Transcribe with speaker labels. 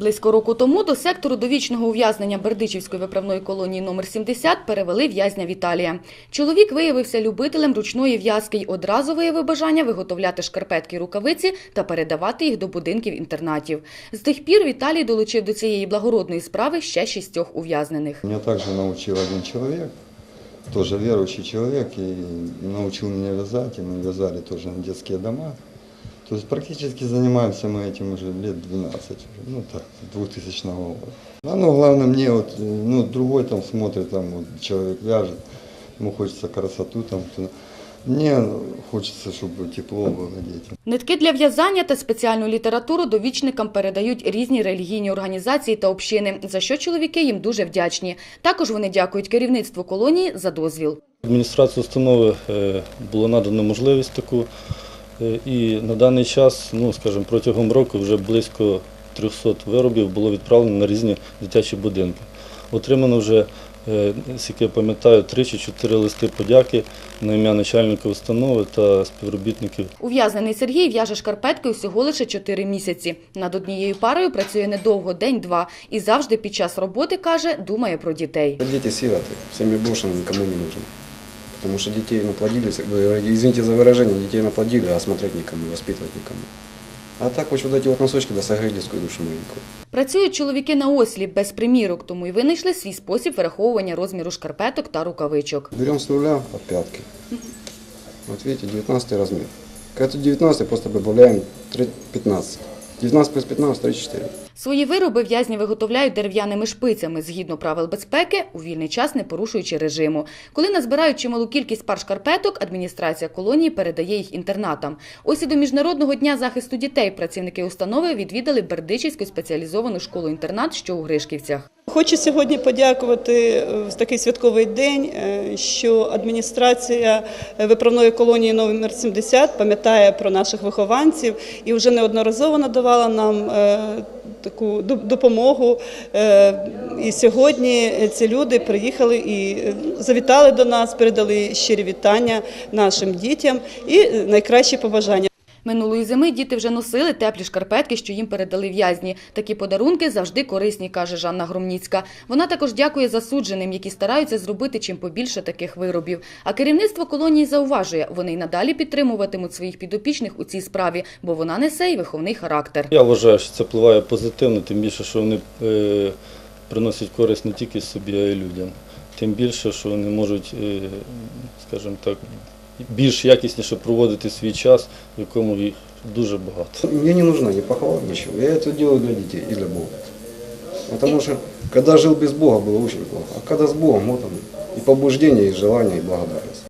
Speaker 1: Близько року тому до сектору довічного ув'язнення Бердичівської виправної колонії номер 70 перевели в'язня Віталія. Чоловік виявився любителем ручної в'язки й одразу виявив бажання виготовляти шкарпетки рукавиці та передавати їх до будинків інтернатів. З тих пір Віталій долучив до цієї благородної справи ще шістьох ув'язнених.
Speaker 2: Меня также научил один человек, тоже верующий человек, и научил меня вязать, и мы вязали тоже на детские дома. То есть практически занимаемся мы этим уже лет 12, уже, ну так, с 2000 года. А ну, главное мне вот, э, ну, другой там смотрит, там вот человек вяжет, ему хочется красоту там, то- мне хочется, чтобы тепло было детям.
Speaker 1: Нитки для в'язання та спеціальну літературу довічникам передають різні релігійні організації та общини, за що чоловіки їм дуже вдячні. Також вони дякують керівництву колонії за дозвіл.
Speaker 3: Адміністрації установи е, було надано можливість таку. е, І на даний час, ну скажімо, протягом року вже близько 300 виробів було відправлено на різні дитячі будинки. Отримано вже, е, наскільки я пам'ятаю, три чи чотири листи подяки на ім'я начальника установи та співробітників
Speaker 1: Ув'язнений Сергій в'яже шкарпетки всього лише 4 місяці. Над однією парою працює недовго, день-два. І завжди під час роботи, каже, думає про дітей.
Speaker 4: Дети сироты, всеми брошены, никому не нужны. Потому что детей наплодили, э, извините за выражение, детей наплодили, а смотреть никому, воспитывать никому. А так хоть вот эти вот носочки да согрели людскую душу маленькую.
Speaker 1: Працюють чоловіки на осліп без примірок, тому й винайшли свій спосіб вираховування розміру шкарпеток та рукавичок.
Speaker 4: Берем с нуля от пятки. Вот видите, 19 размер. К этому 19 просто добавляем 3 15. 19 плюс 15 – 34.
Speaker 1: Свої вироби в'язні виготовляють дерев'яними шпицями згідно правил безпеки, у вільний час не порушуючи режиму. Коли назбирають чималу кількість пар шкарпеток, адміністрація колонії передає їх інтернатам. Ось і до Міжнародного дня захисту дітей працівники установи відвідали Бердичівську спеціалізовану школу-інтернат, що у Гришківцях.
Speaker 5: Хочу сьогодні подякувати е, в такий святковий день, е, що адміністрація е, виправної колонії номер 70 пам'ятає про наших вихованців і вже неодноразово надавала нам таку допомогу. І сьогодні ці люди приїхали і завітали до нас, передали щирі вітання нашим дітям і найкращі побажання.
Speaker 1: Минулої зими діти вже носили теплі шкарпетки, що їм передали в'язні. Такі подарунки завжди корисні, каже Жанна Громніцька. Вона також дякує засудженим, які стараються зробити чим побільше таких виробів. А керівництво колонії зауважує, вони й надалі підтримуватимуть своїх підопічних у цій справі, бо вона несе й виховний характер.
Speaker 3: Я вважаю, що це впливає позитивно, тим більше, що вони е, приносять користь не тільки собі, а й людям. Тим більше, що вони можуть, е, скажімо так, більш якісніше проводити свій час, в якому їх дуже багато.
Speaker 4: Мені не нужна ні похвала, нічого. Я це роблю для дітей і для Бога. Потому что, когда жил без Бога, было очень плохо. А когда с Богом, вот он, и побуждение, и желание, и благодарность.